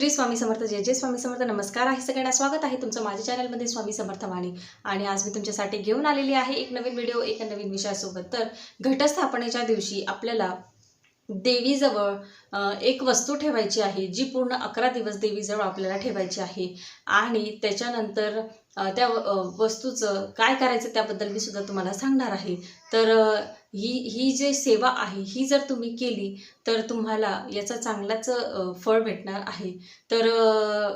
श्री स्वामी समर्थ जय जय स्वामी समर्थ. नमस्कार आहे सगळ्यांना. स्वागत आहे तुमचं माझ्या चॅनलमध्ये स्वामी समर्थ वाणी. आणि आज मी तुमच्यासाठी घेऊन आलेली आहे एक नवीन व्हिडिओ एका नवीन विषयासोबत. तर घटस्थापनेच्या दिवशी आपल्याला देवीजवळ एक वस्तू ठेवायची आहे जी पूर्ण अकरा दिवस देवीजवळ आपल्याला ठेवायची आहे. आणि त्याच्यानंतर त्या वस्तूचं काय करायचं त्याबद्दल मी सुद्धा तुम्हाला सांगणार आहे. तर ही ही जी सेवा आहे ही जर तुम्ही केली तर तुम्हाला याचा चांगलाच फळ भेटणार आहे. तर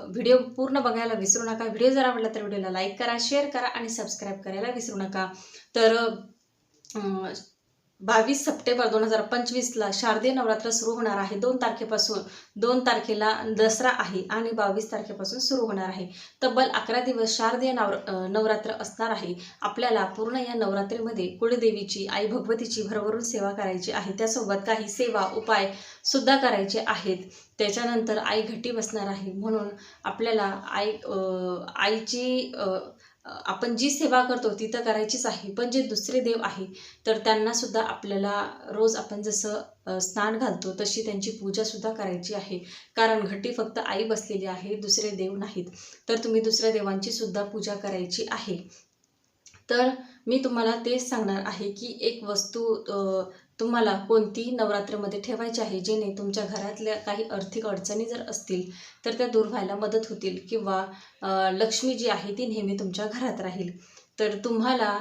व्हिडिओ पूर्ण बघायला विसरू नका. व्हिडिओ जर आवडला तर व्हिडिओला लाईक करा शेअर करा आणि सबस्क्राईब करायला विसरू नका. तर बावीस सप्टेंबर दोन हजार पंचवीसला शारदीय नवरात्र सुरू होणार आहे. दोन तारखेपासून दोन तारखेला दसरा आहे आणि बावीस तारखेपासून सुरू होणार आहे. तब्बल अकरा दिवस शारदीय नवर नवरात्र असणार आहे. आपल्याला पूर्ण या नवरात्रीमध्ये कुळदेवीची आई भगवतीची भरभरून सेवा करायची आहे. त्यासोबत काही सेवा उपाय सुद्धा करायचे आहेत. त्याच्यानंतर आई घटी बसणार आहे. म्हणून आपल्याला आई आईची आपण जी सेवा करतो ती तर करायचीच आहे पण जे दुसरे देव आहे तर त्यांना सुद्धा आपल्याला रोज आपण जसं स्नान घालतो तशी त्यांची पूजा सुद्धा करायची आहे. कारण घटी फक्त आई बसलेली आहे दुसरे देव नाहीत. तर तुम्ही दुसऱ्या देवांची सुद्धा पूजा करायची आहे. तर मी तुम्हाला तेच सांगणार आहे की एक वस्तू तुम्हाला कोणती नवरात्रमध्ये ठेवायची आहे जेणे तुमच्या घरातल्या काही आर्थिक अडचणी जर असतील तर त्या दूर व्हायला मदत होतील किंवा लक्ष्मी जी आहे ती नेहमी तुमच्या घरात राहील. तर तुम्हाला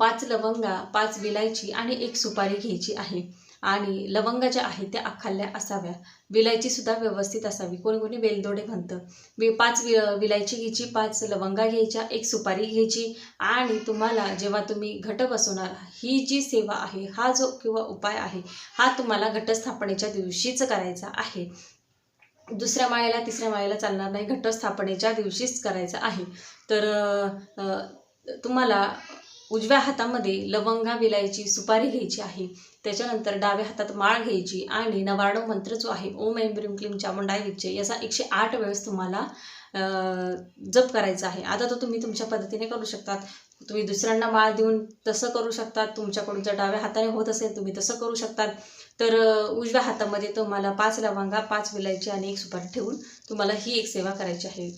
पाच लवंगा पाच विलायची आणि एक सुपारी घ्यायची आहे. आणि लवंगा ज्या आहेत त्या अखाल्ल्या असाव्या. विलायची सुद्धा व्यवस्थित असावी. कोणी कोणी वेलदोडे म्हणतं वि पाच वि विलायची घ्यायची पाच लवंगा घ्यायच्या एक सुपारी घ्यायची आणि तुम्हाला जेव्हा तुम्ही घट बसवणार ही जी सेवा आहे हा जो किंवा उपाय आहे हा तुम्हाला घटस्थापनेच्या दिवशीच करायचा आहे. दुसऱ्या माळेला तिसऱ्या माळेला चालणार नाही घटस्थापनेच्या दिवशीच करायचं आहे. तर तुम्हाला उजव्या हातामध्ये लवंगा विलायची सुपारी घ्यायची आहे. त्याच्यानंतर डाव्या हातात माळ घ्यायची आणि नवारणव मंत्र जो आहे ओम ऐं ब्रीम क्लीम चामुंडाय विच्चे याचा एकशे आठ वेळेस तुम्हाला जप करायचा आहे. आता तो तुम्ही तुमच्या पद्धतीने करू शकतात. तुम्ही दुसऱ्यांना माळ देऊन तसं करू शकतात. तुमच्याकडून जर डाव्या हाताने होत असेल तुम्ही तसं करू शकतात. तर उजव्या हातामध्ये तुम्हाला पाच लवंगा पाच विलायची आणि एक सुपारी ठेवून तुम्हाला ही एक सेवा करायची आहे.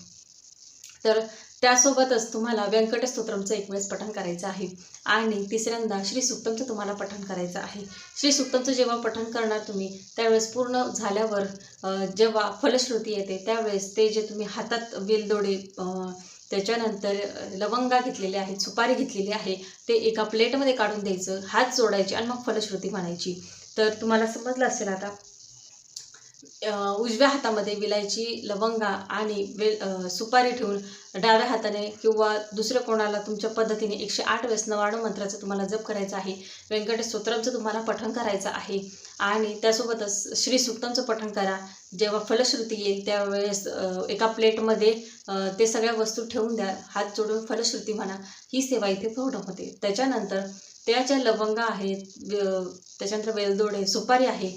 तर त्यासोबतच तुम्हाला व्यंकटस्तोत्रमचं एक वेळेस पठण करायचं आहे. आणि तिसऱ्यांदा श्री सुक्तमचं तुम्हाला पठण करायचं आहे. श्री सुक्तमचं जेव्हा पठण करणार तुम्ही त्यावेळेस पूर्ण झाल्यावर जेव्हा फलश्रुती येते त्यावेळेस ते जे तुम्ही हातात वेलदोडे त्याच्यानंतर लवंगा घेतलेले आहेत सुपारी घेतलेली आहे ते एका प्लेटमध्ये काढून द्यायचं हात जोडायचे आणि मग फलश्रुती म्हणायची. तर तुम्हाला समजलं असेल आता? उजव्या हातामध्ये विलायची लवंगा आणि वेल सुपारी ठेवून डाव्या हाताने किंवा दुसऱ्या कोणाला तुमच्या पद्धतीने एकशे आठ वेळेस नवाणू मंत्राचं तुम्हाला जप करायचं आहे. व्यंकटेश स्तोत्रमचं तुम्हाला पठण करायचं आहे. आणि त्यासोबतच श्री सुक्तमचं पठण करा. जेव्हा फलश्रुती येईल त्यावेळेस एका प्लेटमध्ये ते सगळ्या वस्तू ठेवून द्या. हात जोडून फलश्रुती म्हणा ही सेवा इथे पूर्ण होते. त्याच्यानंतर त्या ज्या लवंगा आहेत त्याच्यानंतर वेलदोडे सुपारी आहे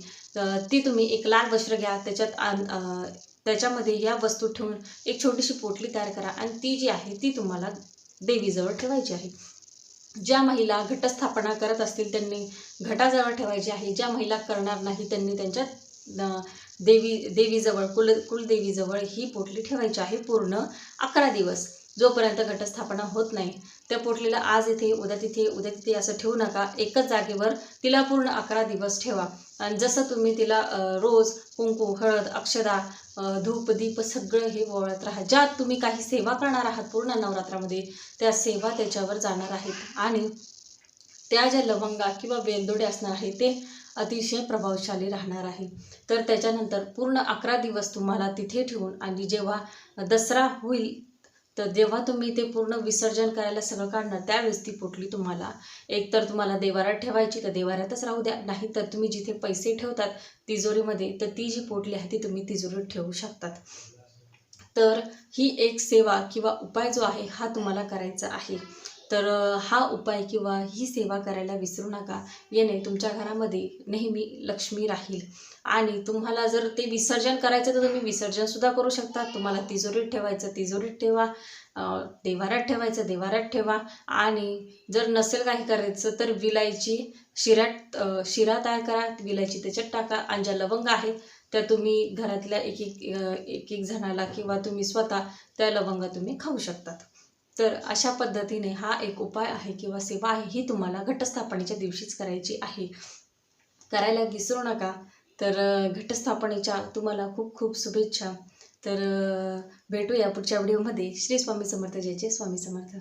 ती तुम्ही एक लाल वस्त्र घ्या त्याच्यात त्याच्यामध्ये या वस्तू ठेवून एक छोटीशी पोटली तयार करा आणि ती जी आहे ती तुम्हाला देवीजवळ ठेवायची आहे. ज्या महिला घटस्थापना करत असतील त्यांनी घटाजवळ ठेवायची आहे ज्या महिला करणार नाही त्यांनी त्यांच्या देवी देवीजवळ कुल कुलदेवीजवळ ही पोटली ठेवायची आहे पूर्ण अकरा दिवस. जोपर्यंत घटस्थापना होत नाही त्या पोटलीला आज इथे उद्या तिथे उद्या तिथे असं ठेवू नका. एकच जागेवर तिला पूर्ण अकरा दिवस ठेवा. आणि जसं तुम्ही तिला रोज कुंकू हळद अक्षदा धूप दीप सगळं हे वळत राहा. ज्यात तुम्ही काही सेवा करणार आहात पूर्ण नवरात्रामध्ये त्या सेवा त्याच्यावर जाणार आहेत. आणि त्या ज्या लवंगा किंवा वेलदोडे असणार आहे ते अतिशय प्रभावशाली राहणार आहे तर त्याच्यानंतर पूर्ण अकरा दिवस तुम्हाला तिथे ठेवून आणि जेव्हा दसरा होईल तर जेव्हा तुम्ही ते पूर्ण विसर्जन करायला सगळं काढणार त्यावेळेस ती पोटली तुम्हाला एकतर तुम्हाला देवारात ठेवायची तर देवारातच राहू द्या. नाही तर तुम्ही जिथे पैसे ठेवतात तिजोरीमध्ये तर ती जी पोटली आहे ती तुम्ही तिजोरीत ठेवू शकतात. तर ही एक सेवा किंवा उपाय जो आहे हा तुम्हाला करायचा आहे. तर हा उपाय किंवा ही सेवा करायला विसरू नका. याने तुमच्या घरामध्ये नेहमी लक्ष्मी राहील. आणि तुम्हाला जर ते विसर्जन करायचं तर तुम्ही विसर्जनसुद्धा करू शकता. तुम्हाला तिजोरीत ठेवायचं तिजोरीत ठेवा. देवारात देवाऱ्यात ठेवायचं देवाऱ्यात ठेवा. आणि जर नसेल काही करायचं तर विलायची शिऱ्यात शिरा तयार करा. विलायची त्याच्यात टाका. आणि ज्या लवंग आहेत त्या तुम्ही घरातल्या एक एक एक एक जणाला किंवा तुम्ही स्वतः त्या लवंगा तुम्ही खाऊ शकतात. तर अशा पद्धतीने हा एक उपाय आहे किंवा सेवा आहे ही तुम्हाला घटस्थापनेच्या दिवशीच करायची आहे. करायला विसरू नका. तर घटस्थापनेच्या तुम्हाला खूप खूप शुभेच्छा. तर भेटूया पुढच्या व्हिडिओमध्ये. श्री स्वामी समर्थ. जयचे स्वामी समर्थ.